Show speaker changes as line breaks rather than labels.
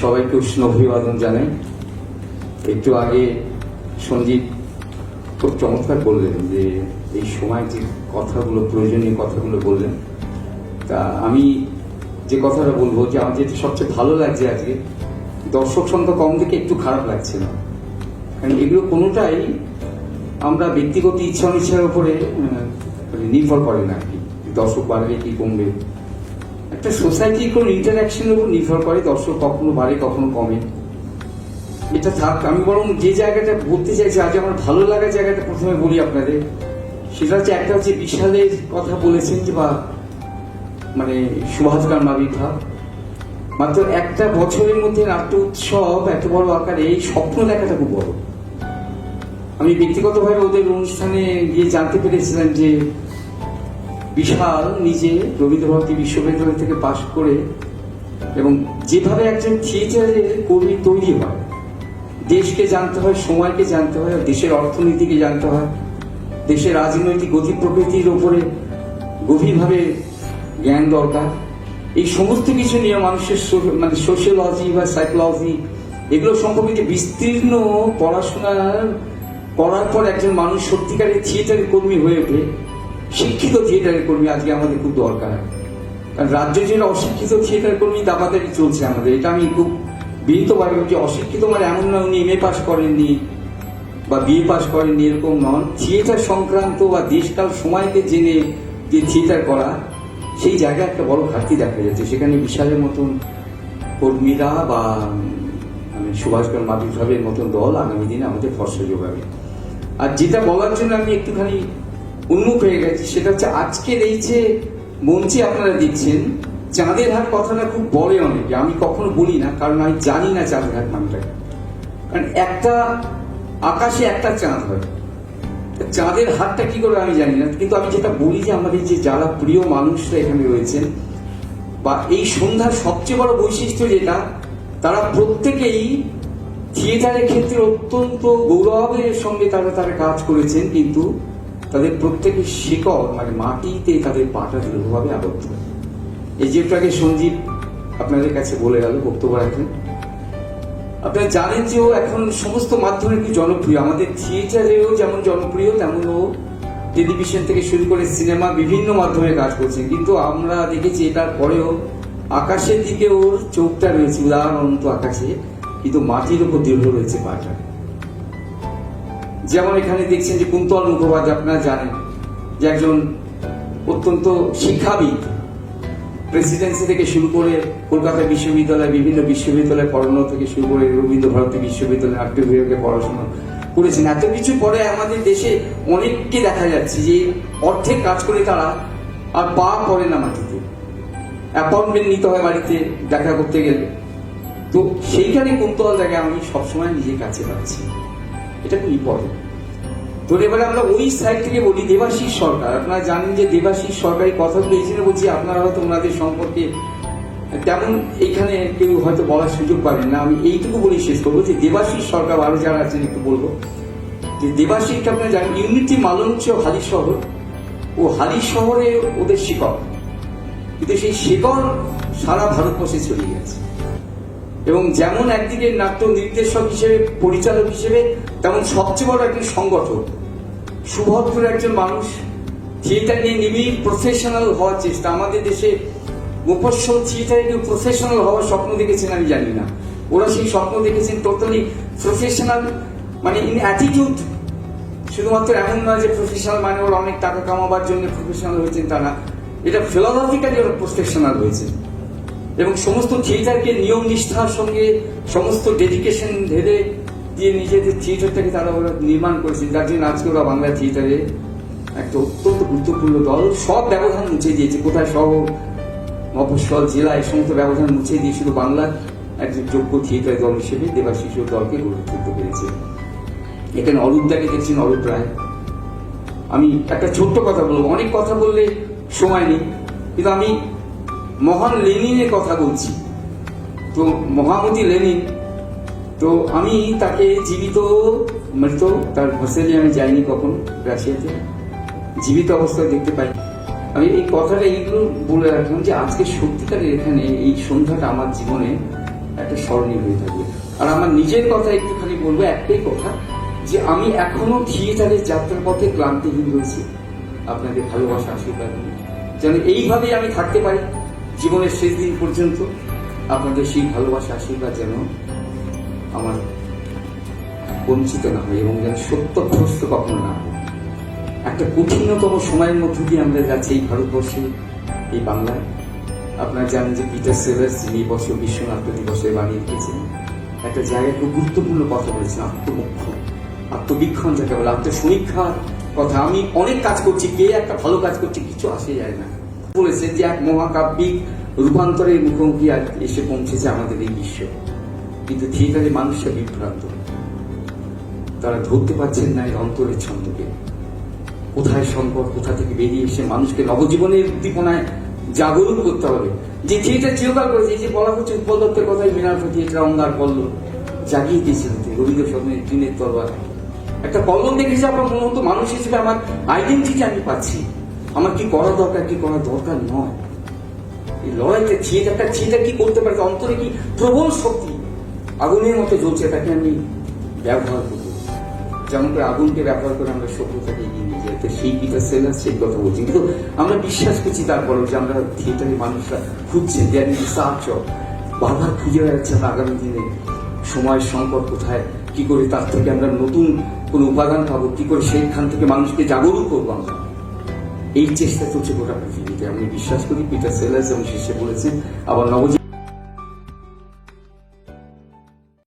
সবাইকে উষ্ণ অভিবাদন জানাই। একটু আগে সঞ্জীব খুব চমৎকার বললেন যে, এই সময় যে কথাগুলো, প্রয়োজনীয় কথাগুলো বললেন, তা আমি যে কথাটা বলব, যে আমার যেটা সবচেয়ে ভালো লাগছে আজকে, দর্শক সংখ্যা কম থেকে একটু খারাপ লাগছে না। কারণ এগুলো কোনোটাই আমরা ব্যক্তিগত ইচ্ছা অনিচ্ছার উপরে নির্ভর করে না আর কি। দর্শক বাড়বে কি কমবে? একটা সোসাইটির কোন ইন্টারাকশনের উপর নির্ভর করে, দর্শক কখনো বাড়ে, কখনো কমে। এটা থাক, আমি বরং যে জায়গাটা বলতে চাইছি, আজ আমার ভালো লাগার জায়গাটা প্রথমে বলি আপনাদের। সেটা হচ্ছে একটা হচ্ছে বিশালের কথা বলেছেন যে বা মানে সুভাষকার মাবিভা মাত্র একটা বছরের মধ্যে নাট্য উৎসব এত বড় আকারে, এই স্বপ্ন দেখাটা খুব বড়। আমি ব্যক্তিগতভাবে ওদের অনুষ্ঠানে গিয়ে জানতে পেরেছিলাম যে বিশাল নিজে রবীন্দ্রভারতী বিশ্ববিদ্যালয় থেকে পাশ করে এবং যেভাবে একজন থিয়েটারের কর্মী তৈরি হয়, দেশকে জানতে হয়, সময়কে জানতে হয় দেশের অর্থনীতিকে জানতে হয়, দেশের রাজনৈতিক গতি প্রকৃতির ওপরে গভীরভাবে জ্ঞান দরকার, এই সমস্ত কিছু নিয়ে মানুষের মানে সোশিয়োলজি বা সাইকোলজি এগুলো সম্পর্কে বিস্তীর্ণ পড়াশোনার করার পর একজন মানুষ সত্যিকারের থিয়েটারের কর্মী হয়ে ওঠে শিক্ষিত থিয়েটারের কর্মী আজকে আমাদের খুব দরকার কারণ রাজ্য জুড়ে অশিক্ষিত থিয়েটার কর্মী দাবাদারি চলছে আমাদের। এটা আমি খুব বিনীতভাবে বলছি, অশিক্ষিত মানে এমন না উনি এম এ পাস করেননি বা বিএ পাস করেননি, এরকম নন। থিয়েটার সংক্রান্ত বা দেশকাল সময়কে জেনে যে থিয়েটার করা, সেই জায়গায় একটা বড় ঘাটতি দেখা যাচ্ছে। সেখানে বিশালের মতন কর্মীরা বা মানে সুভাষকর মাবিভাবের মতন দল আগামী দিনে আমাদের ভরসা যোগাবে। আর যেটা বলার জন্য আমি একটুখানি উন্মুখ হয়ে গেছি। সেটা হচ্ছে আজকের এই যে মঞ্চে আপনারা দেখছেন, চাঁদের হাট কথাটা খুব বলে অনেকে, আমি কখনো বলি না, কারণ আমি জানি না চাঁদের হাট নামটা। কারণ একটা আকাশে একটা চাঁদ হয়। চাঁদের হাতটা কি করে আমি জানি না, কিন্তু আমি যেটা বলি যে আমাদের যে যারা প্রিয় মানুষরা এখানে রয়েছেন, বা এই সন্ধ্যার সবচেয়ে বড় বৈশিষ্ট্য যেটা, তারা প্রত্যেকেই থিয়েটারের ক্ষেত্রে অত্যন্ত গৌরবের সঙ্গে তারা তারা কাজ করেছেন, কিন্তু তাদের প্রত্যেকের শিকড় মানে মাটিতে তাদের পাটা দৃঢ়ভাবে আবদ্ধ। এই সঞ্জীব আপনাদের কাছে বলে গেল, বক্তব্য রাখেন আপনারা জানেন যে ও এখন সমস্ত মাধ্যমে কি জনপ্রিয়। আমাদের থিয়েটারেও যেমন জনপ্রিয় তেমন ও টেলিভিশন থেকে শুরু করে সিনেমা বিভিন্ন মাধ্যমে কাজ করছে। কিন্তু আমরা দেখেছি এটার পরেও আকাশের দিকে ওর চোখটা রয়েছে উদাহরণত আকাশে। কিন্তু মাটির উপর দৃঢ় রয়েছে পাটা। যেমন এখানে দেখছেন যে কুন্তল মুখোপাধ্যায়, আপনারা জানেন যে একজন অত্যন্ত শিক্ষাবিদ প্রেসিডেন্সি থেকে শুরু করে কলকাতা বিশ্ববিদ্যালয়, বিভিন্ন বিশ্ববিদ্যালয় পড়ানো থেকে শুরু করে রবীন্দ্র ভারতী বিশ্ববিদ্যালয় নাট্য বিভাগে পড়াশোনা করেছেন। এত কিছু পরে আমাদের দেশে অনেককে দেখা যাচ্ছে যে অর্ধেক কাজ করে তারা আর পা পড়ে না মাটিতে। অ্যাপয়েন্টমেন্ট নিতে হয় বাড়িতে দেখা করতে গেলে। তো সেইখানে কুন্তল জায়গায় আমি সবসময় নিজের কাছে পাচ্ছি এটা খুব ইম্পর্টেন্ট তো এবারে আমরা ওই সাইড থেকে বলি, দেবাশিস সরকার। আপনারা জানেন যে দেবাশিস সরকারি কথাগুলো এই জন্য বলছি আপনারা হয়তো ওনাদের সম্পর্কে তেমন এখানে কেউ হয়তো বলার সুযোগ পাবেন না। আমি এইটুকু বলি শেষ করব যে দেবাশিস সরকার আরও যারা আছেন একটু বলব। যে দেবাশিসকে আপনারা জানেন, ইউনিটি মালঞ্চ হালি শহর। ও হালি শহরে ওদের শিকড়। কিন্তু সেই শিকড় সারা ভারতবর্ষে ছড়িয়ে গেছে। এবং যেমন একদিকে নাট্য নির্দেশক হিসেবে, পরিচালক হিসেবে, তেমন সবচেয়ে বড় একজন সংগঠক। সুভদ্র একজন মানুষ, থিয়েটার নিয়ে নিবিড় প্রফেশনাল হওয়ার চেষ্টা। আমাদের দেশে মুফস্বল থিয়েটারে কেউ প্রফেশনাল হওয়ার স্বপ্ন দেখেছেন আমি জানি না। ওরা সেই স্বপ্ন দেখেছেন টোটালি প্রফেশনাল মানে ইন অ্যাটিটিউড শুধুমাত্র এমন নয় যে প্রফেশনাল মানে ওরা অনেক টাকা কামাবার জন্য প্রফেশনাল হয়েছেন তা না এটা ফিলোসফিক্যালি ওরা প্রফেশনাল হয়েছে। এবং সমস্ত থিয়েটারকে নিয়ম নিষ্ঠার সঙ্গে, সমস্ত ডেডিকেশন ঢেলে দিয়ে নিজেদের থিয়েটারটাকে তারা ওরা নির্মাণ করেছে যার জন্য আজকে ওরা বাংলা থিয়েটারে একটা অত্যন্ত গুরুত্বপূর্ণ দল। সব ব্যবধান মুছে দিয়েছে। কোথায় শহর মফস্বল, জেলা, এই সমস্ত ব্যবধান মুছে দিয়ে শুধু বাংলার একজন যোগ্য থিয়েটার দল হিসেবে দেবাশিসু দলকে গড়ে তুলতে পেরেছে। এখানে অরূপদাকে দেখছেন অরূপ রায়। আমি একটা ছোট্ট কথা বলব। অনেক কথা বললে সময় নেই। কিন্তু আমি মহান লেনিনের কথা বলছি। তো মহামতি লেনিন, তো আমি তাকে জীবিত, মৃত, তার হোসেলে আমি যাইনি কখন রাশিয়াতে, জীবিত অবস্থায় দেখতে পাই। আমি এই কথাটা এইগুলো বলে রাখলাম যে আজকে সত্যিকারের এখানে এই সন্ধ্যাটা আমার জীবনে একটা স্মরণীয় হয়ে থাকবে আর আমার নিজের কথা একটুখানি বলব, একটাই কথা যে আমি এখনও থিয়েটারের যাত্রার পথে ক্লান্তিহীন রয়েছি। আপনাদের ভালোবাসা, আশীর্বাদ যেন এইভাবেই আমি থাকতে পারি। জীবনের শেষ দিন পর্যন্ত আপনাদের সেই ভালোবাসা, আশীর্বাদ যেন আমার বঞ্চিত না হয় এবং যেন সত্যভ্রষ্ট কখনো না হয়। একটা কঠিনতম সময়ের মধ্য দিয়ে আমরা যাচ্ছি এই ভারতবর্ষে, এই বাংলায়। আপনারা জানেন যে পিটার সেলার্স যিনি বছর বিশ্ব নাট্য দিবসে বানিয়ে দিয়েছেন, একটা জায়গায় খুব গুরুত্বপূর্ণ কথা বলেছেন, আত্মমুখ্য। আত্মবীক্ষণ যাকে বলে, আত্মসমীক্ষার কথা। আমি অনেক কাজ করছি, কে একটা ভালো কাজ করছে, কিছু আসে যায় না। বলেছেন যে এক মহাকাব্যিক রূপান্তরের মুখোমুখি এসে পৌঁছেছে আমাদের এই বিশ্ব। কিন্তু থিয়েটারে মানুষরা বিভ্রান্ত। তারা ধরতে পারছেন না এই অন্তরের ছন্দকে। কোথায় সম্পদ, কোথা থেকে বেরিয়ে এসে মানুষকে নবজীবনের উদ্দীপনায় জাগরণ করতে হবে? যে থিয়েটার চিরকাল করেছে যে বলা হচ্ছে উৎপল দত্তের কথাই মৃণাল থিয়েটার অঙ্গার পল্ল জাগিয়ে দিয়েছিলেন তিনি রবীন্দ্র স্বপ্নের দিনের তরবার। একটা কলম দেখেছি আমার মনে হতো মানুষ হিসেবে আমার আইডেন্টিটি আমি পাচ্ছি। আমার কি করা দরকার, কি করা দরকার নয়। এই লড়াইতে লড়াইটা থিয়েটারটা থিয়েটার কি করতে পারে, অন্তরে কি প্রবল শক্তি, আগুনের মতো জ্বলছে তাকে আমি ব্যবহার করব। যেমন করে আগুনকে ব্যবহার করে আমরা সভ্যতাকে এগিয়ে নিয়ে যাই। তো সেই পিটার সেলার সেই কথা বলছি। কিন্তু আমরা বিশ্বাস করছি তারপরেও যে আমরা থিয়েটারে মানুষরা খুঁজছে দেয়ার ইজ সার্চ বারবার খুঁজে বেড়াচ্ছে আমরা আগামী দিনে। সময়ের সংকট কোথায়, কি করে তার থেকে আমরা নতুন কোনো উপাদান পাবো, কি করে সেইখান থেকে মানুষকে জাগরুক করব আমরা। এই চেষ্টা চলছে গোটা পৃথিবীতে। আমি বিশ্বাস করি পিটার সেলার্স এবং শেষে বলেছেন, আবার নবজীবন